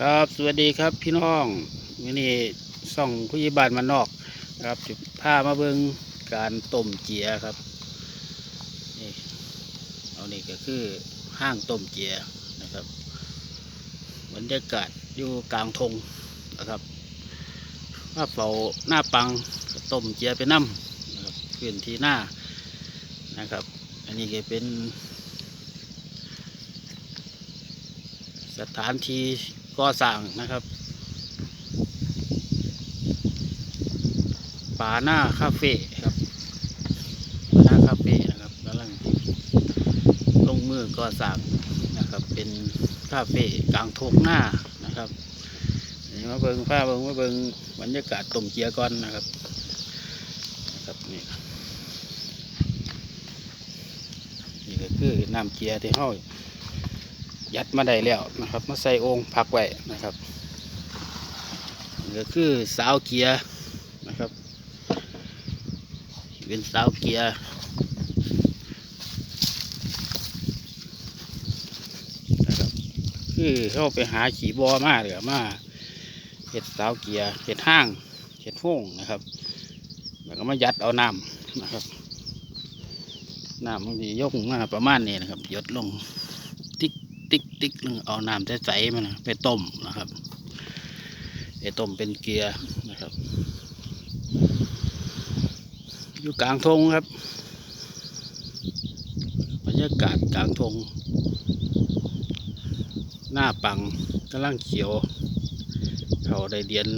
ครับสวัสดีครับพี่น้องวันนี้ส่องผู้ยิบานมานอกครับจะพามาเบิงการต้มเจียครับนี่เอานี่ก็คือห้างต้มเจียนะครับบรรยากาศอยู่กลางทงนะครับว่าเฝ้าหน้าปังต้มเจียไปน้ำนะครับพื้นที่หน้านะครับ อันนี้ก็เป็นสถานที่ ก่อสร้างนะครับป่าหน้าคาเฟ่ครับป่าหน้าคาเฟ่นะครับกำลังลงมือก่อสร้างนะครับ เป็นคาเฟ่กลางทงหน้านะครับนี่มาเบิงผ้าเบิงมาเบิงบรรยากาศต้มเจียก่อนนะครับนะครับนี่นี่ก็คือน้ำเจียร์ที่ห้อย ยัดมาได้แล้วนะครับมาใส่องค์พักไว้นะครับนี่ก็คือสาวเกียร์นะครับ เป็นสาวเกียร์นะครับคือเข้าไปหาขี่บอมาเหลือมาเห็ดสาวเกียร์เห็ดห้างเห็ดห้งนะครับแล้วก็มายัดเอาน้ำนะครับน้ำมันดียกมาประมาณนี้นะครับหยดลงติ๊ก ติ๊กลงเอาน้ำใสๆมันไปต้มนะครับไปต้มเป็นเกลือนะครับ อยู่กลางทงครับบรรยากาศกลางทง หน้าปังกำลังเขียว เขาได้เดือน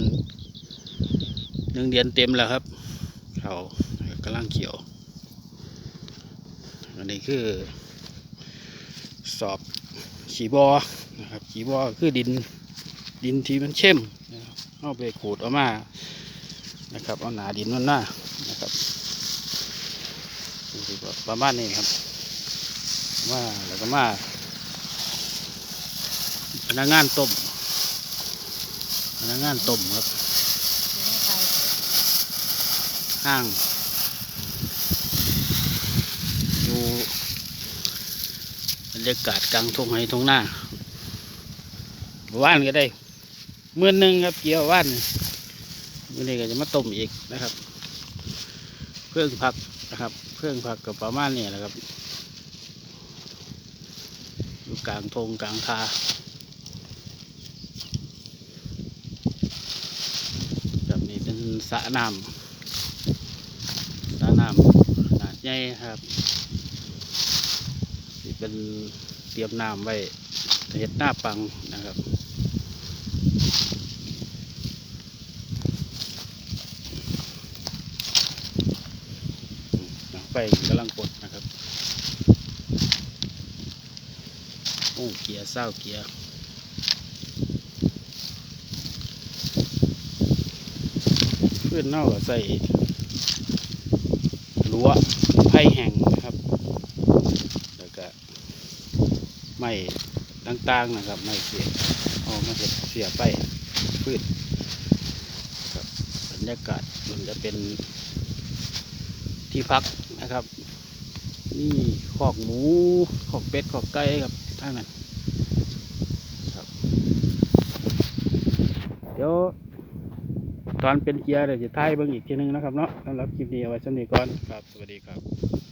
หนึ่งเดือนเต็มแล้วครับ เขากำลังเขียว อันนี้คือสอบ ขีบอนะครับขีบอคือดินดินที่มันเข้มนะครับเอาไปขูดออกมานะครับเอาหนาดินมันหน้านะครับดูสิว่าประมาณนี้ครับมาแล้วก็มาพนักงานต้มพนักงานต้มครับห้างอยู่ บรรยากาศกลางทุ่งไห้ทุ่งหน้าว่านก็ได้เมื่อนึงครับ เกี่ยวว่านมื่อนี้ก็จะมาต้มอีกนะครับเครื่องผักนะครับเครื่องผักกับประมาณนี้นะครับอยู่กลางทงกลางทาแบบนี้เป็นสระน้ำสระน้ำขนาดใหญ่ครับ เป็นเตรียมน้ำไว้เห็ดหน้าปังนะครับไฟกำลังกดนะครับโอ้เกียร์เศร้าเกียร์ขึ้นเน่าใส่รั้วไผ่แห้งนะครับ แล้วก็ไม้ต่างๆนะครับไม้เสียเอามาเห็ดเสียไปพืชครับบรรยากาศมันจะเป็นที่พักนะครับ นี่ขอกหมูขอกเป็ดขอกไก่ครับทั้งนั้นครับเดี๋ยวตอนเป็นเกียร์เดี๋ยวจะท้ายเบิ่งอีกทีหนึงนะครับเนาะสำหรับคลิปนี้เอาไว้สำนีก่อนครับ สวัสดีครับ